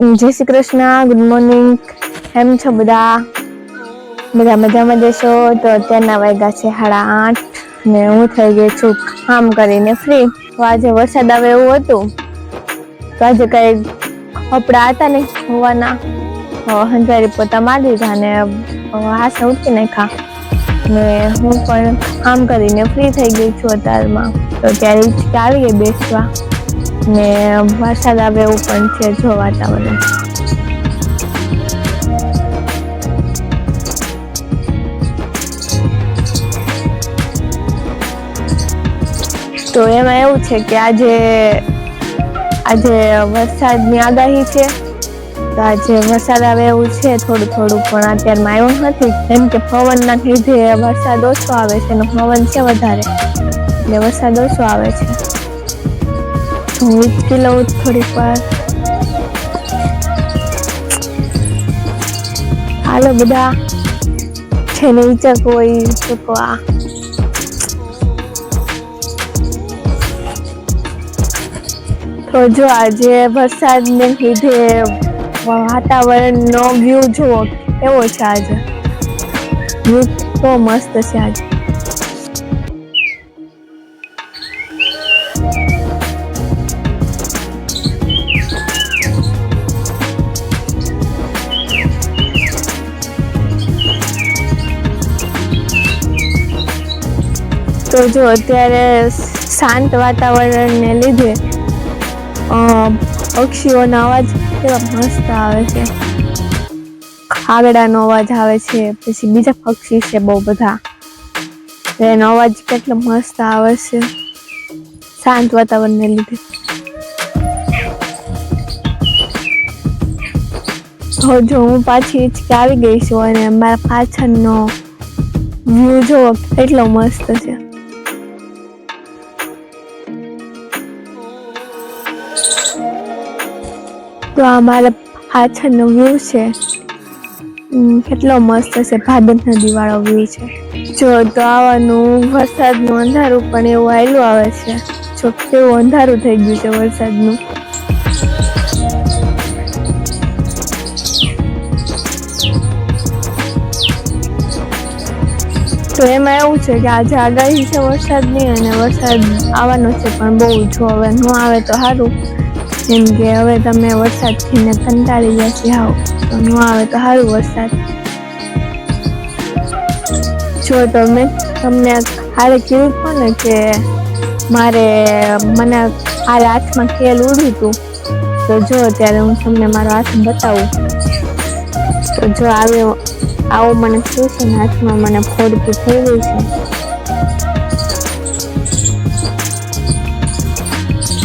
જય Shri Krishna good morning કેમ છો બધા? બધા મજામાં જશો? તો અત્યારના વાગ્યા છે સાડા આઠ ને હું થઈ ગઈ છું કામ કરીને ફ્રી આજે વરસાદ આવે એવું હતું. તો આજે કઈ કપડા હતા ને હોવાના. હંજારી પોતા મારી દીધા ને હાથ ઉઠી નાખા ને હું પણ કામ કરીને ફ્રી થઈ ગઈ છું અત્યારમાં. તો ત્યારે આવી ગઈ બેસવા. ને વરસાદ આવે એવું પણ છે જો વાતાવરણ. તો એમાં એવું છે કે આજે આજે વરસાદની આગાહી છે. તો આજે વરસાદ આવે એવું છે થોડું થોડું, પણ અત્યારમાં આવ્યું નથી. કેમ કે પવનના લીધે વરસાદ ઓછો આવે છે અને પવન છે વધારે. એટલે વરસાદ ઓછો આવે છે. હું હિચકી લઉં થોડીક વાર. હાલો બધા. જેને ઈચક હોય તો આ. તો જો આજે વરસાદને લીધે વાતાવરણનો વ્યૂ જુઓ, કેવો છે આજે? વ્યૂ તો મસ્ત છે આજે. જો અત્યારે શાંત વાતાવરણને લીધે પક્ષીઓના અવાજ કેવા મસ્ત આવે છે. ખાગડાનો અવાજ આવે છે, પછી બીજા પક્ષી છે બહુ બધા. એનો અવાજ કેટલો મસ્ત આવે છે. શાંત વાતાવરણને લીધે. તો જો હું પાછી હિંચકે આવી ગઈ છું અને મારા પાછળનો વ્યૂ જોવો કેટલો મસ્ત છે. તો આ મારા પાછળનો વ્યૂ છે. કેટલો મસ્ત છે ભાદર નદી વાળો વ્યૂ છે. જો તો આવાનું વરસાદનું અંધારું પણ એવું આવેલું આવે છે. જો કેવું અંધારું થઈ ગયું છે વરસાદનું. તો એમાં એવું છે કે આજે આગાહી છે વરસાદની અને વરસાદ આવવાનો છે પણ બહુ જો હવે ન આવે તો સારું. કેમ કે હવે તમે વરસાદથી ને કંટાળી ગયા છે, હાવ. તો ન આવે તો સારું વરસાદ. જો તમે તમને હારે કીધું હતું ને કે મારે મને હારે હાથમાં ખેલ ઉડ્યું હતું. તો જો ત્યારે હું તમને મારો હાથ બતાવું. તો જો આવ્યો, આવો મને થયું છે ને હાથમાં મને ફોડતું થઈ ગયું છે.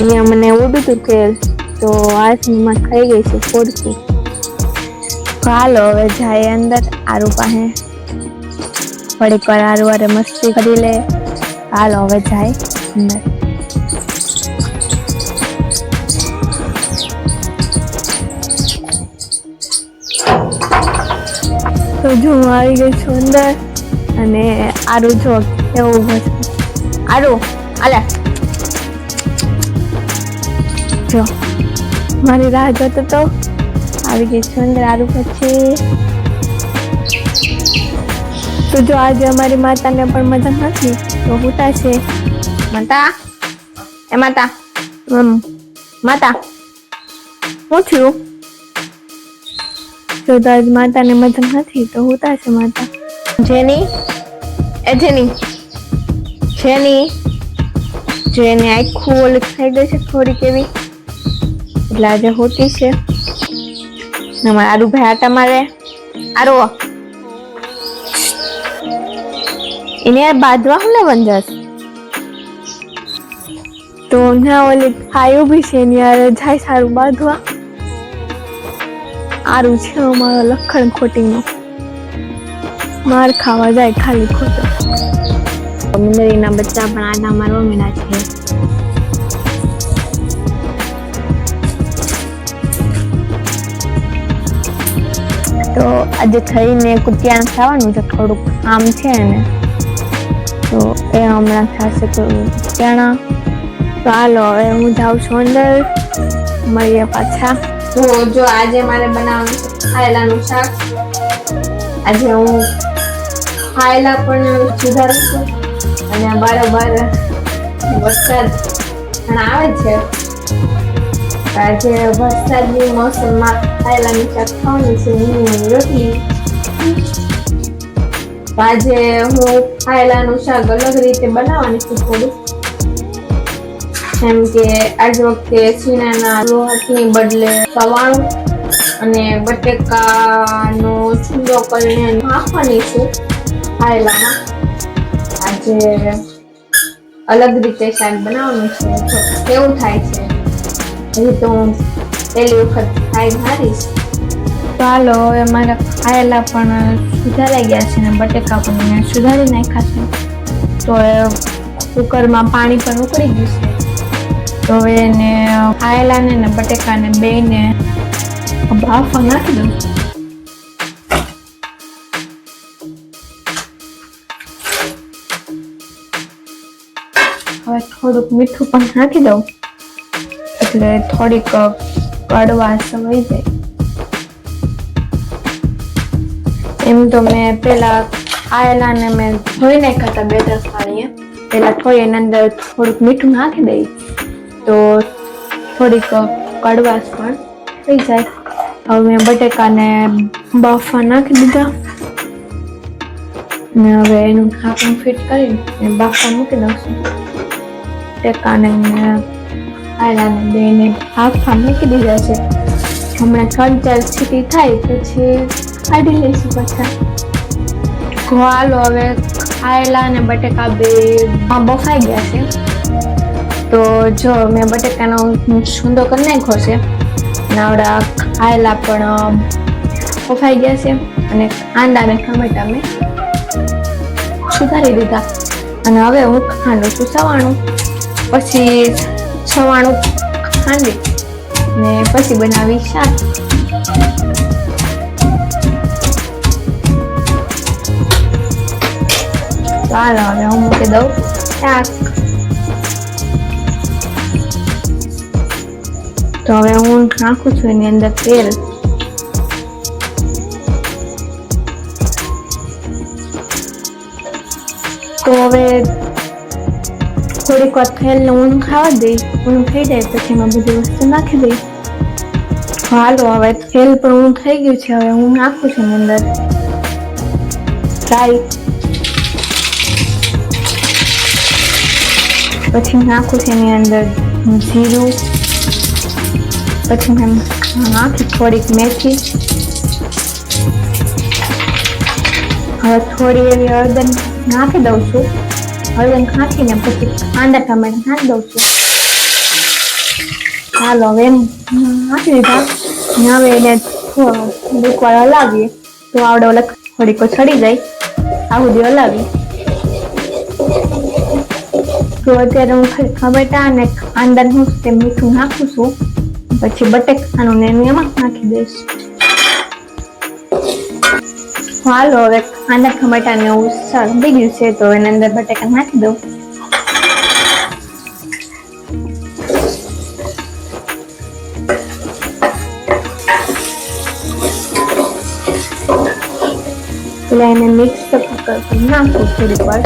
અહીંયા મને ઉડ્યું હતું ખેલ તો હાથમાં ખાઈ ગઈ છે ફોડકી હાલો, હવે જાય અંદર, આરુ પાસે. થોડીક વાર આરુ વારે મસ્તી કરી લે. હાલો, હવે જાય અંદર. તો જો, હું આવી ગઈ છું અંદર અને આરુ જો ઊભો છે આરુ આલે જો મારી રાહ જોતો તો આવી ગઈ છું અંદર આરુ પછી. તો જો આજે અમારી માતાને પણ મજા નથી, તો હુતા છે. માતા, એ માતા માતા, હું થયું જો તો આજ માતાને મજા નથી, તો હુતા છે માતા. જેની, એ જેની જેની જેની આખું ઓલું થઈ ગઈ છે થોડીક એવી. એટલે આજે હોતી છે. આરુ ભાઈ આટા મારે. આરો એને બાંધવા હું ને વંજસ તો ના ઓલી ખાયું બી છે ને યાર જાય સારું બાંધવા. આરું છે અમારો લખણ ખોટીનો. માર ખાવા જાય ખાલી ખોટો. મમ્મીના બચ્ચા પણ આના મારવા મીના છે. તો આજે થઈને કુટિયાને ખાવાનું છે, થોડુંક કામ છે ને તો એ હમણાં થશે તો કુટિયાણા. તો હાલો, હવે હું જાઉં છું અંદર. મળીએ પાછા. તો જો આજે મારે બનાવવાનું ખાયલાનું શાક. આજે હું ખાયલા પણ સુધારું છું. અને બારોબાર વરસાદ પણ આવે છે. આજે વરસાદની મોસમમાં શાક ખાવાનું છે આજે હું ખાયલાનું શાક અલગ રીતે બનાવવાની છું થોડું જેમ કે આજ વખતે સીણાના લોટની બદલે સવાણું અને બટેકાનો છૂંદો કરીને નાખવાની છું ખાયલામાં આજે અલગ રીતે શાક બનાવવાનું છે કેવું થાય છે હજી તો હું પહેલી વખત ખાઈ મારીશ હાલો હવે મારા ખાયેલા પણ સુધારાઈ ગયા છે ને, બટેકા પણ મેં સુધારી નાખ્યા છે. તો એ કુકરમાં પાણી પણ ઉકળી ગયું છે. તો હવે એને ખાયેલાને ને બટેકાને બેને બાફવા નાખી દઉં હવે થોડુંક મીઠું પણ નાખી દઉં. એટલે થોડીક કડવાશ વહી જાય. એમ તો મેં પેલા આયેલાને મેં ધોઈ નાખ્યા હતા બે દસ પાણીએ. પેલા થોડી એની અંદર થોડુંક મીઠું નાખી દઈ. તો થોડીક કડવાશ પણ થઈ જાય. હવે મેં બટેકાને બાફવા નાખી દીધા. ને હવે એનું ઢાંકણ ફિટ કરીને બાફવા મૂકી દઉં છું બટેકાને ને દઈને બાફવા મૂકી દીધા છે. હમણાં ત્રણ ચાર સીટી થાય પછી કાઢી લઈશું પાછા. હાલો હવે ખાયેલા અને બટેકા બે બફાઈ ગયા છે. તો જો મેં બટેકાનો છૂંદો કરી નાખ્યો છે. નાવડા ખાયેલા પણ બફાઈ ગયા છે અને આંદા અને ટમેટા મેં સુધારી દીધા. અને હવે હું ખાંડું છું સવાણું પછી સવાણું ખાંડી ને પછી બનાવી શાક. ચાલો હવે હું મૂકી દઉં શાક. તો હવે હું નાખું છું એની અંદર તેલ. તો હવે થોડીક વાર તેલને ઊન ખાવા દઈ ઊન થઈ જાય પછી એમાં બધી વસ્તુ નાખી દઈશ. હાલો, હવે તેલ પણ ઊન થઈ ગયું છે, હવે હું નાખું છું અંદર. રાઈ પછી નાખું છું એની અંદર જીરું. પછી મેં નાખી થોડીક મેથી. હવે થોડી એવી હળદર નાખી દઉં છું. હળદર નાખીને પછી કાંદા ટમેટા નાખી દઉં છું. ચાલો હવે નાખી દીધા હવે એને થોડીક વાર હલાવીએ. તો આવડે ઓલે થોડીક ચડી જાય. આ સુધી હલાવીએ. તો અત્યારે હું ટમેટા અને અંદર હું તે મીઠું નાખું છું. પછી બટેકાનું ને એમાં નાખી દઈશ. હાલો, હવે આંદર ટમેટા ને એવું થઈ ગયું છે, તો એની અંદર બટેકા નાખી દઉં. એટલે એને મિક્સ કરી નાખું થોડીક વાર.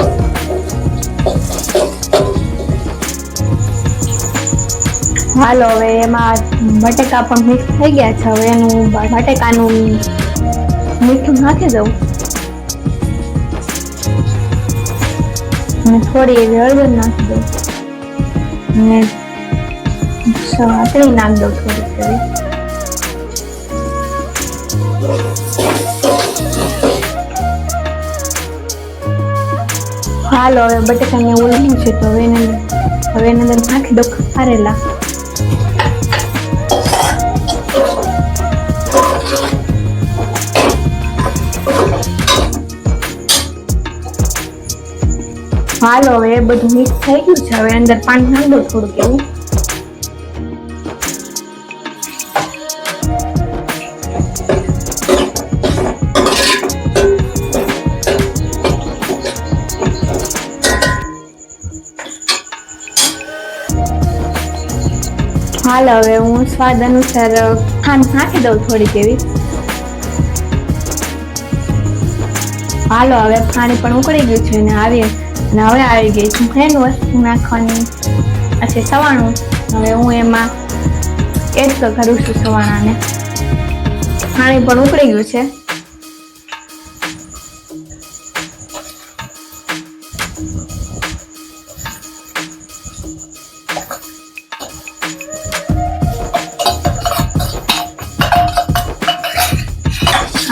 હાલો, હવે એમાં બટેકા પણ મિક્સ થઈ ગયા છે. હવે એનું બટેકાનું મીઠું નાખી દઉં. થોડી એવી હળદર નાખી દઉં. અને સાતળી નાખી દઉં થોડીક એવી. હાલો, હવે બટેકાને ઓળખ્યું છે તો હવે એને હવે એને અંદર નાખી દઉં ખારેલા હાલો, હવે બધું મિક્સ થઈ ગયું છે. હવે અંદર પાણી નાખી દઉં થોડુંક એવું. હાલ હવે હું સ્વાદ અનુસાર ખાંડ નાખી દઉં થોડીક એવી. હાલો, હવે પાણી પણ ઉકળી ગયું છે ને આવી ને હવે આવી ગઈ છું ફ્રેન વસ્તુ નાખવાની. છે સવાણું. હવે હું એમાં એડ કરું છું સવાણાને. પાણી પણ ઉકળી ગયું છે.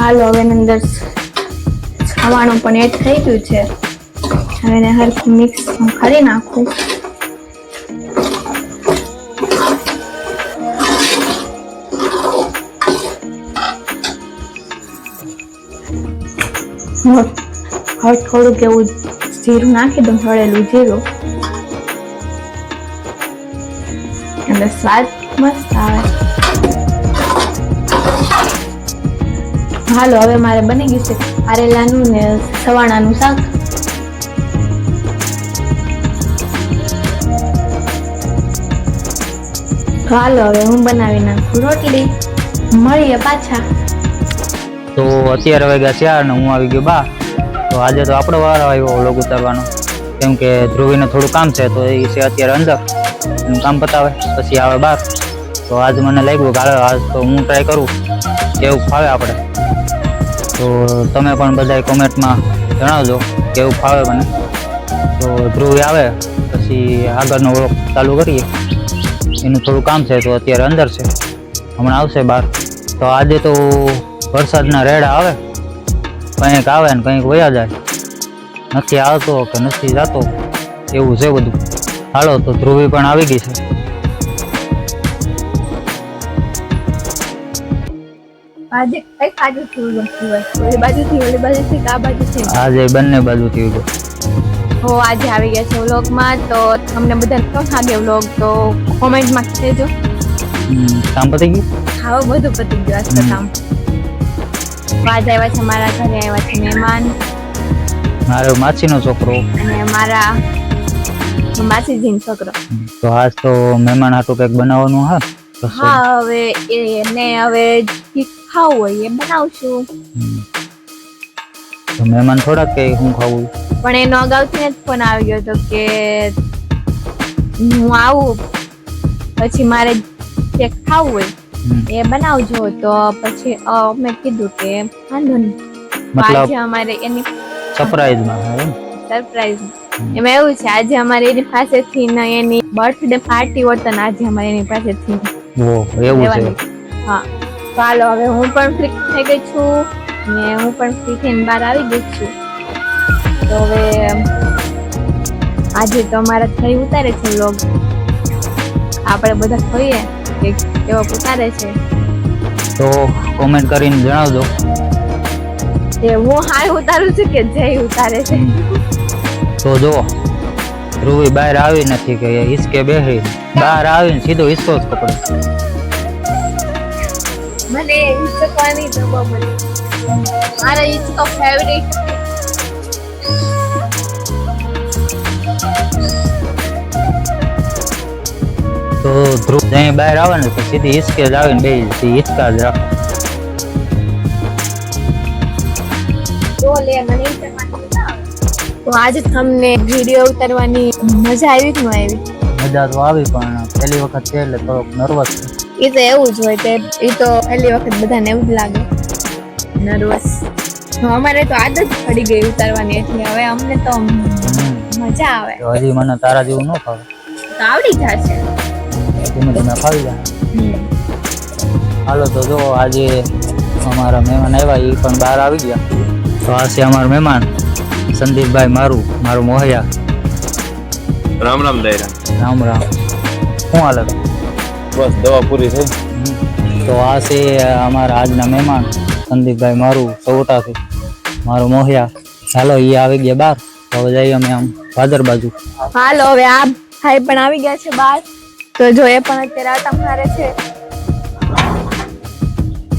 હાલો, હવે અંદર ખાવાનું પણ એડ થઈ ગયું છે. હવે એને હરખું મિક્સ કરી નાખું. હવે થોડુંક એવું જીરું નાખી દઉં, હળેલું જીરું. એટલે સ્વાદ મસ્ત આવે. હાલો, હવે મારે બની ગયું છે આરેલાનું ને સવાણાનું શાક. હાલો, હવે હું બનાવી નાખું રોટલી. મળીએ પાછા. તો અત્યારે વાગ્યા ચાર ને હું આવી ગયો બા. તો આજે તો આપણો વાર આવ્યો વ્લોગ ઉતારવાનો. કેમ કે ધ્રુવીને થોડું કામ છે, તો એ છે અત્યારે અંદર. કામ પતાવે, પછી આવે બહાર તો આજ મને લાગ્યું કાલે આજ તો હું ટ્રાય કરું, કેવું ફાવે આપણે? તો તમે પણ બધાય કોમેન્ટમાં જણાવજો, કેવું ફાવે મને. તો ધ્રુવી આવે, પછી આગળનો વ્લોગ ચાલુ કરીએ. એનું થોડું કામ છે, તો અત્યારે અંદર છે. હમણાં આવશે બહાર. તો આજે તો વરસાદના રેડા આવે, કંઈક આવે ને કંઈક વયા જાય. નથી આવતો કે નથી જતો, એવું છે બધું. હાલો, તો ધ્રુવી પણ આવી ગઈ છે. આજે કઈ બાજુ થી ગમતું હોય ઓલી બાજુ ઓલી આ આજે બંને બાજુથી ઊભો હો આજે આવી ગયા છે વ્લોગમાં તો તમને બધાને કેવો લાગે વ્લોગ તો કોમેન્ટમાં કહેજો. કામ પતી ગયું? હા બધું પતી ગયું આજ તો કામ. તો આજે આવ્યા છે મારા ઘરે આવ્યા છે મહેમાન. મારો માસીનો છોકરો. અને મારા માસીજીનો છોકરો. તો આજ તો મહેમાન હાટું કંઈક બનાવવાનું હા. હા હવે એને હવે ખાવું હોય એ બનાવશું. તો મહેમાન થોડાક કે હું ખાવું? પણ એનો અગાઉથી જ ફોન આવી ગયો હતો કે હું આવું પછી મારે જે ખાવું હોય એ બનાવજો. તો પછી અ, મેં કીધું કે વાંધો નહીં. મતલબ આજે અમારે એની સરપ્રાઈઝમાં સરપ્રાઈઝ એમાં? એવું છે આજે અમારે એની પાસેથી ને એની બર્થડે પાર્ટી હોત ને આજે અમારે એની પાસેથી ઓ એવું છે. હા. તો હાલો હવે હું પણ ફ્રી થઈ ગઈ છું ને હું પણ ફ્રી થઈને બહાર આવી ગઈ છું. તો હવે આજે તો અમારા થઈ ઉતારે છે લોગ આપણે બધા જોઈએ કે કેવો ઉતારે છે. તો કોમેન્ટ કરીને જણાવજો. કે હું હાય ઉતારું છું કે જય ઉતારે છે. તો જો ધ્રુવી બહાર આવી નથી કે હિસકે બેહી. બહાર આવીને સીધો હિસ્સો જ પકડે. મને હિચકવાની તો બહુ મને મારા હિચકો ફેવરિટ તો ધ્રુવ જઈ બહાર આવે ને તો સીધી હિસકે જ આવીને બેહી જાય. ઈ હિસકા જ રાખે તો લે મને હિચકવાની ના આવે. તો આજે તમને વીડિયો ઉતારવાની મજા આવી કે ન આવી મજા તો આવી પણ પહેલી વખત છે એટલે થોડોક નર્વસ એ તો એવું જ હોય તે એ તો પહેલી વખત બધાને એવું જ લાગે. નર્વસ. અમારે તો આદત પડી ગઈ ઉતારવાની એટલે હવે અમને તો મજા આવે. હજી મને તારા જેવું ન ફાવે. તો આવડી જશે. ધીમે ધીમે ફાવી જાય. હાલો તો જો આજે અમારા મહેમાન આવ્યા એ પણ બહાર આવી ગયા. તો આ છે અમારા મહેમાન સંદીપભાઈ મારું મારું મોહયા. રામ રામ દયરા રામ રામ. શું હાલે બસ દવા પૂરી થઈ. તો આ છે અમારા આજના મહેમાન સંદીપભાઈ મારું સૌટાથી મારું મોહિયા. ચાલો એ આવી ગયા બાર. તો હવે જઈએ અમે આમ ભાદર બાજુ. હાલો હવે આ ભાઈ પણ આવી ગયા છે બાર. તો જો એ પણ અત્યારે આટા મારે છે.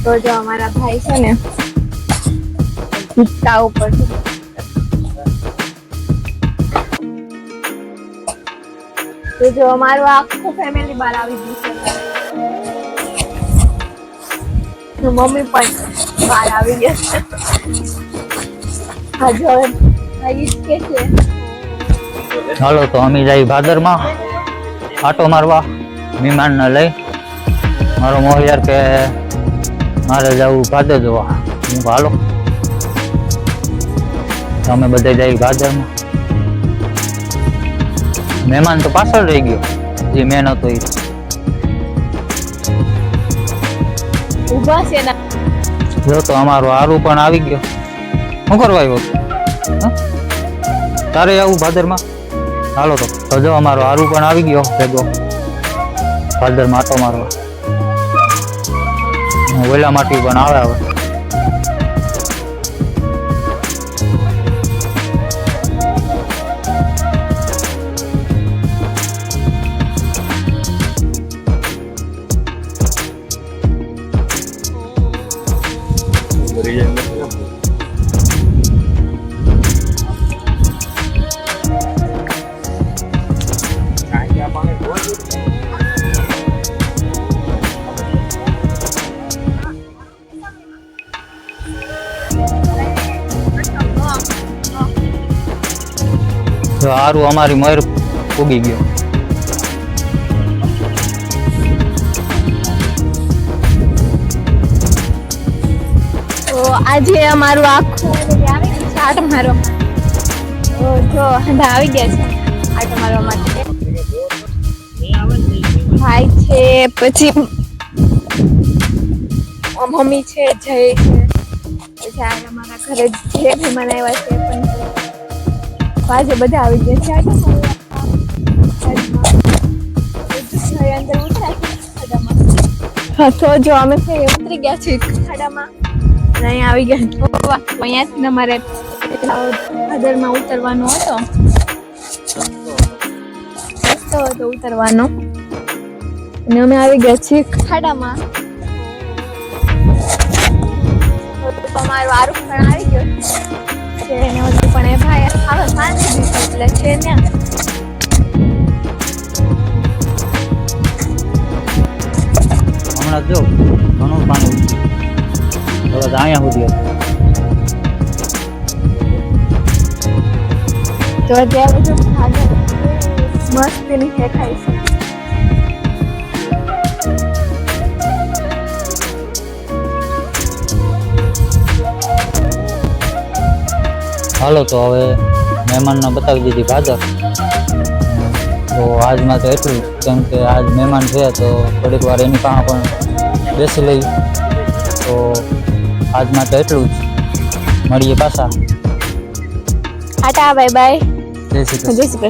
તો જો અમારા ભાઈ છે ને હિંચકા ઉપર તો જો અમારું આખું ફેમિલી બહાર આવી ગયું મમ્મી પણ બહાર આવી ગયા છે. હજુ હવે કે છે. હાલો, તો અમે જઈ ભાદરમાં. આટો મારવા મહેમાનને લઈ. મારો મોહિયાર કે મારે જવું ભાદર જોવા. હું હાલો. અમે બધા જઈ ભાદરમાં. મહેમાન તો પાછળ રહી ગયો. જે હતો એ ઊભા છે ને. જો તો અમારો આરુ પણ આવી ગયો. શું કરવા આવ્યો તારે આવું ભાદરમાં? હાલો તો. તો જો અમારો આરુ પણ આવી ગયો, ભેગો. ભાદરમાં માટો મારવા. ઓલા માટી પણ આવે હવે. જો અમારી મયુર ઉગી ગયો. આજે અમારું આખું આટો મારવા તો જો આવી ગયા છે. આટ મારવા માટે ભાઈ છે, પછી મમ્મી છે, જય છે. પછી આ અમારા ઘરે જે મહેમાન આવ્યા છે પણ આજે બધા આવી ગયા છે. અંદર. હા, તો જો અમે ઉતરી ગયા છીએ ખાડામાં. અહીંયા આવી ગયા અહીંયાથી અમારે ભાદરમાં ઉતરવાનો હતો. રસ્તો હતો ઉતરવાનો. અને અમે આવી ગયા છીએ ખાડામાં. અમારો આરોપ આરું પણ આવી ગયો છે. પણ એ ભાઈ હવે માની દીધી એટલે છે ને. હમણાં જો ઘણું પાણી થોડા તો અહીંયા સુધી હતું. તો અત્યારે મસ્તીની દેખાય છે. હાલો તો હવે મહેમાનને બતાવી દીધી ભાદર. તો આજમાં તો એટલું જ કેમ કે આજ મહેમાન છે તો થોડીક વાર એની પાસે પણ બેસી લઈ. તો આજમાં તો એટલું જ. મળીએ પાછા. આટા બાય બાય જય શ્રી કૃષ્ણ.